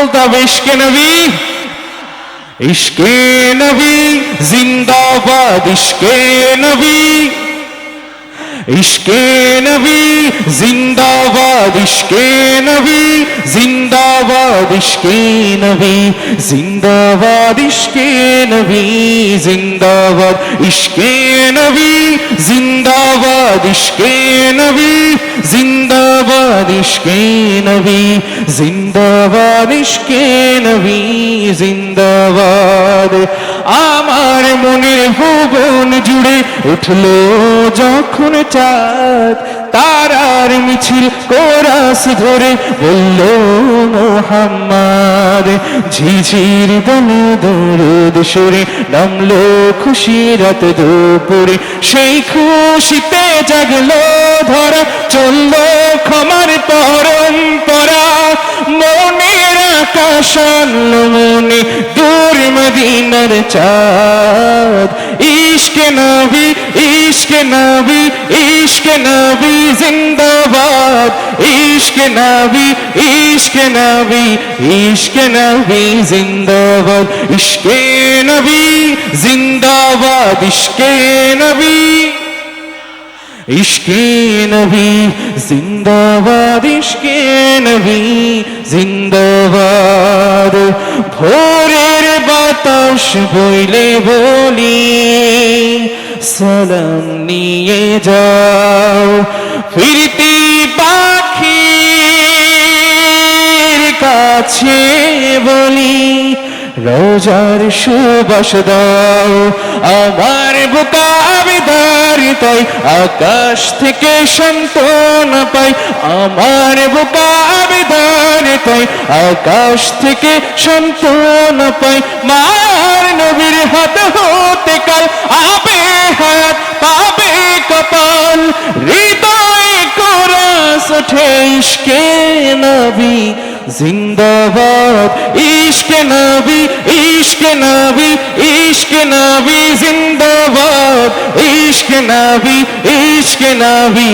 বলতে হবে, ইশকে নবী। ইশকে নবী, জিন্দাবাদ, ইশকে নবী। ইশকে নবী, জিন্দাবাদ, ইশকে নবী। জিন্দাবাদ, ইশকে নবী। জিন্দাবাদ, ইশকে নবী। জিন্দাবাদ, ইশকে নবী। জিন্দাবাদ, ইশকে নবী। জিন্দাবাদ ইশকে নবী, জিন্দাবাদ ইশকে নবী, জিন্দাবাদ। আমার মনের ভুবন জুড়ে উঠল যখন চাঁদ, তারার মিছিল কোরাস ধরে বলল, মোহাম্মদ, ঝিঝির দলে দরুদ সুরে নামলো খুশি রাত দুপুরে। সেই খুশিতে জাগলো ধরা, চলল ক্ষমার মদিনার চাঁদ। ইশকে নবী ইশকে নবী ইশকে নবী জিন্দাবাদ। ইশকে নবী ইশকে নবী ইশকে নবী জিন্দাবাদ। ইশকে নবী জিন্দাবাদ, ইশকে নবী। ইশকে নবী জিন্দাবাদ, ইশকে নবী জিন্দাবাদ। ভোরের বাতাস বইলে বলি, সালাম নিয়ে যাও ফিরতি পাখির কাছে বলি, রোজার সুবাস দাও, আমার বোকা বিদার তাই আকাশ থেকে সন্তন পাই, আমার বোকা তাই আকাশ থেকে সন্তন পাই। মার নবীর হাত হতে কাল আবে হাত পাবে কপাল। হৃদয় কোরাস ওঠে ইশকে নবী। জিন্দাবাদ, ইশকে নবী ইশকে নবী ইশকে নবী, জিন্দাবাদ ইশকে নাবি ইশকে নাবি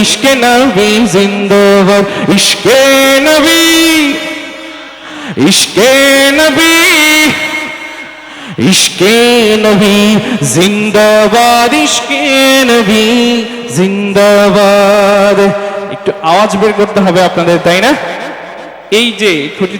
ইশকে নাবি জিন্দাবাদ। ইশকে নাবি ইশকে নাবি ইশকে নাবি জিন্দাবাদ, ইশকে নাবি জিন্দাবাদ। একটু আওয়াজ বের করতে হবে আপনাদের, তাই না? এই যে খুঁটি